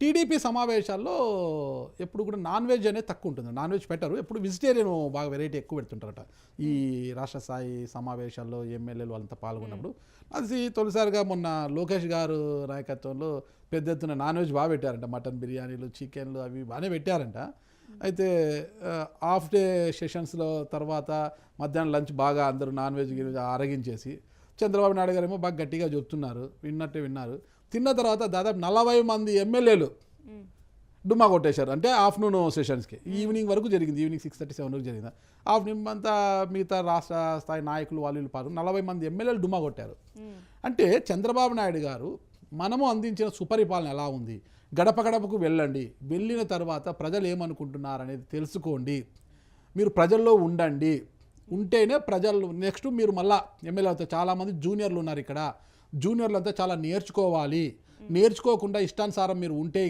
TDP సమావేశాల్లో ఎప్పుడు కూడా నాన్ వెజ్ అనేది తక్కువ ఉంటుంది. నాన్ వెజ్ పెట్టరు. ఎప్పుడు వెజిటేరియన్ బాగా వెరైటీ ఎక్కువ పెడుతుంటారట. ఈ రాష్ట్ర స్థాయి సమావేశాల్లో ఎమ్మెల్యేలు వాళ్ళంతా పాల్గొన్నప్పుడు. అది తొలిసారిగా మొన్న లోకేష్ గారు నాయకత్వంలో పెద్ద ఎత్తున నాన్ వెజ్ బాగా పెట్టారంట. మటన్ బిర్యానీలు చికెన్లు అవి బాగానే పెట్టారంట. అయితే హాఫ్ డే సెషన్స్లో తర్వాత మధ్యాహ్నం లంచ్ బాగా అందరూ నాన్ వెజ్ ఆరగించేసి చంద్రబాబు నాయుడు గారు ఏమో బాగా గట్టిగా చెప్తున్నారు. విన్నట్టే విన్నారు. తిన్న తర్వాత దాదాపు నలభై మంది ఎమ్మెల్యేలు డుమ్మా కొట్టేశారు. అంటే ఆఫ్టర్నూన్ సెషన్స్కి. ఈవినింగ్ వరకు జరిగింది. ఈవినింగ్ సిక్స్ థర్టీ సెవెన్ వరకు జరిగింది. ఆఫ్టర్నూన్ అంతా మిగతా రాష్ట్ర స్థాయి నాయకులు వాళ్ళు పాల్గొని నలభై మంది ఎమ్మెల్యేలు డుమ్మా కొట్టారు. అంటే చంద్రబాబు నాయుడు గారు మనము అందించిన సుపరిపాలన ఎలా ఉంది? గడప గడపకు వెళ్ళండి. వెళ్ళిన తర్వాత ప్రజలు ఏమనుకుంటున్నారు అనేది తెలుసుకోండి. మీరు ప్రజల్లో ఉండండి. ఉంటేనే ప్రజలు నెక్స్ట్ మీరు మళ్ళా ఎమ్మెల్యే అవుతారు. చాలామంది జూనియర్లు ఉన్నారు ఇక్కడ. జూనియర్లు అంతా చాలా నేర్చుకోవాలి. నేర్చుకోకుండా ఇష్టానుసారం మీరు ఉంటే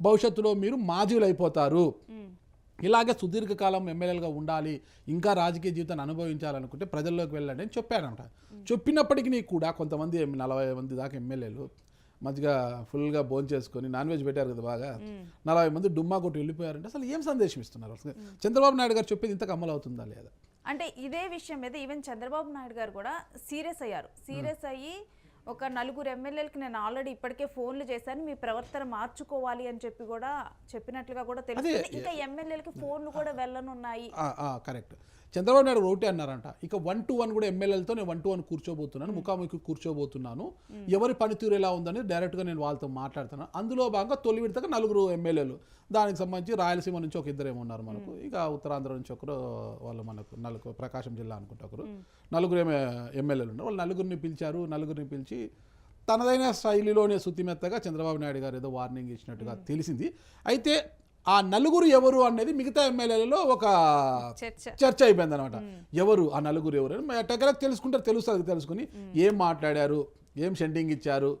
భవిష్యత్తులో మీరు మాజీలు అయిపోతారు ఇలాగే సుదీర్ఘకాలం ఎమ్మెల్యేలుగా ఉండాలి ఇంకా రాజకీయ జీవితాన్ని అనుభవించాలనుకుంటే ప్రజల్లోకి వెళ్ళండి అని చెప్పానంట చెప్పినప్పటికీ కూడా కొంతమంది నలభై మంది దాకా ఎమ్మెల్యేలు మంచిగా ఫుల్గా భోజనం చేసుకొని నాన్ వెజ్ పెట్టారు కదా బాగా. నలభై మంది డుమ్మా కొట్టి వెళ్ళిపోయారంటే అసలు ఏం సందేశం ఇస్తున్నారు? చంద్రబాబు నాయుడు గారు చెప్పేది ఇంతకు అమలు అవుతుందా లేదా? అంటే ఇదే విషయం మీద ఈవెన్ చంద్రబాబు నాయుడు గారు కూడా సీరియస్ అయ్యారు. సీరియస్ అయ్యి ఒక నలుగురు ఎమ్మెల్యేలకి నేను ఆల్రెడీ ఇప్పటికే ఫోన్లు చేశాను మీ ప్రవర్తన మార్చుకోవాలి అని చెప్పి కూడా చెప్పినట్లుగా కూడా తెలుస్తుంది. ఇంకా ఎమ్మెల్యేలకి ఫోన్లు కూడా వెళ్ళనున్నాయి. కరెక్ట్. చంద్రబాబు నాయుడు ఒకటి అన్నారంట. ఇక వన్ టు వన్ కూడా ఎమ్మెల్యేలతో నేను వన్ టు వన్ కూర్చోబోతున్నాను ముఖాముఖి కూర్చోబోతున్నాను. ఎవరి పనితీరు ఎలా ఉందని డైరెక్ట్గా నేను వాళ్ళతో మాట్లాడుతున్నాను. అందులో భాగంగా తొలి విడతగా నలుగురు ఎమ్మెల్యేలు. దానికి సంబంధించి రాయలసీమ నుంచి ఒక ఇద్దరు ఉన్నారు మనకు. ఇక ఉత్తరాంధ్ర నుంచి ఒకరు వాళ్ళు మనకు నలుగురు ప్రకాశం జిల్లా అనుకుంటే ఒకరు. నలుగురు ఏమే ఎమ్మెల్యేలు ఉన్నారు. వాళ్ళు నలుగురిని పిలిచారు నలుగురిని పిలిచి తనదైన శైలిలోనే శుతిమెత్తగా చంద్రబాబు నాయుడు గారు ఏదో వార్నింగ్ ఇచ్చినట్టుగా తెలిసింది. అయితే ఆ నలుగురు ఎవరు అనేది మిగతా ఎమ్మెల్యేలలో ఒక చర్చ. అయిపోయింది అనమాట ఎవరు? ఆ నలుగురు ఎవరు టెకరకు తెలుసుకుంటారు తెలుస్తుంది తెలుసుకుని ఏం మాట్లాడారు ఏం షెండింగ్ ఇచ్చారు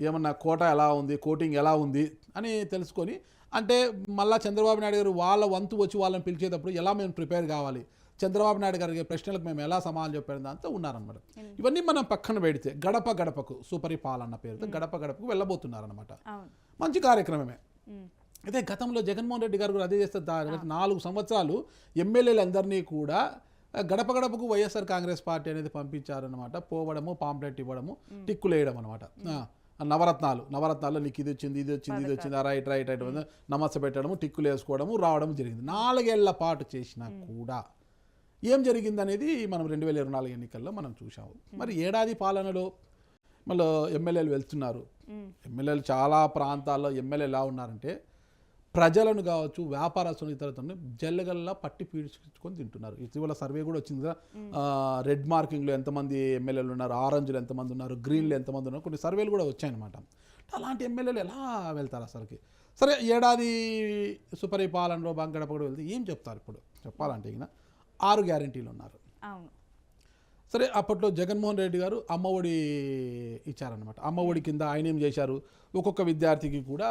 ఏమన్నా కోట ఎలా ఉంది కోటింగ్ ఎలా ఉంది అని తెలుసుకొని అంటే మళ్ళా చంద్రబాబు నాయుడు గారు వాళ్ళ వంతు వచ్చి వాళ్ళని పిలిచేటప్పుడు ఎలా మేము ప్రిపేర్ కావాలి చంద్రబాబు నాయుడు గారి ప్రశ్నలకు మేము ఎలా సమాధానం చెప్పారు దాంతో ఉన్నారనమాట ఇవన్నీ మనం పక్కన పెడితే గడప గడపకు సుపరిపాలన పేరుతో గడప గడపకు వెళ్ళబోతున్నారనమాట మంచి కార్యక్రమమే. అయితే గతంలో జగన్మోహన్ రెడ్డి గారు కూడా అదే చేస్తే నాలుగు సంవత్సరాలు ఎమ్మెల్యేలందరినీ కూడా గడప గడపకు వైఎస్ఆర్ కాంగ్రెస్ పార్టీ అనేది పంపించారనమాట పోవడము పాంప్లెట్ ఇవ్వడము టిక్కులు వేయడం అనమాట నవరత్నాలు. నవరత్నాల్లో నీకు ఇది వచ్చింది ఇది వచ్చింది ఇది వచ్చింది ఆ రైట్ రైట్ రైట్ నమస్త పెట్టడము టిక్కులు వేసుకోవడము రావడం జరిగింది. నాలుగేళ్ళ పాటు చేసినా కూడా ఏం జరిగింది అనేది మనం రెండు వేల ఇరవై నాలుగు ఎన్నికల్లో మనం చూసాము మరి ఏడాది పాలనలో మళ్ళీ ఎమ్మెల్యేలు వెళ్తున్నారు. ఎమ్మెల్యేలు చాలా ప్రాంతాల్లో ఎమ్మెల్యే ఎలా ఉన్నారంటే ప్రజలను కావచ్చు వ్యాపారస్తులు ఇతరులను జల్లగల్లా పట్టి పీడ్చుకొని తింటున్నారు. ఇటీవల సర్వే కూడా వచ్చింది కదా. రెడ్ మార్కింగ్లో ఎంతమంది ఎమ్మెల్యేలు ఉన్నారు ఆరెంజ్లో ఎంతమంది ఉన్నారు గ్రీన్లో ఎంతమంది ఉన్నారు కొన్ని సర్వేలు కూడా వచ్చాయన్నమాట. అలాంటి ఎమ్మెల్యేలు ఎలా వెళ్తారు అసలుకి? సరే ఏడాది సుపరిపాలనలో బంగడప కూడా వెళ్తే ఏం చెప్తారు ఇప్పుడు? చెప్పాలంటే ఇక ఆరు గ్యారంటీలు ఉన్నారు. సరే అప్పట్లో జగన్మోహన్ రెడ్డి గారు అమ్మఒడి ఇచ్చారనమాట అమ్మఒడి కింద ఆయన ఏం చేశారు? ఒక్కొక్క విద్యార్థికి కూడా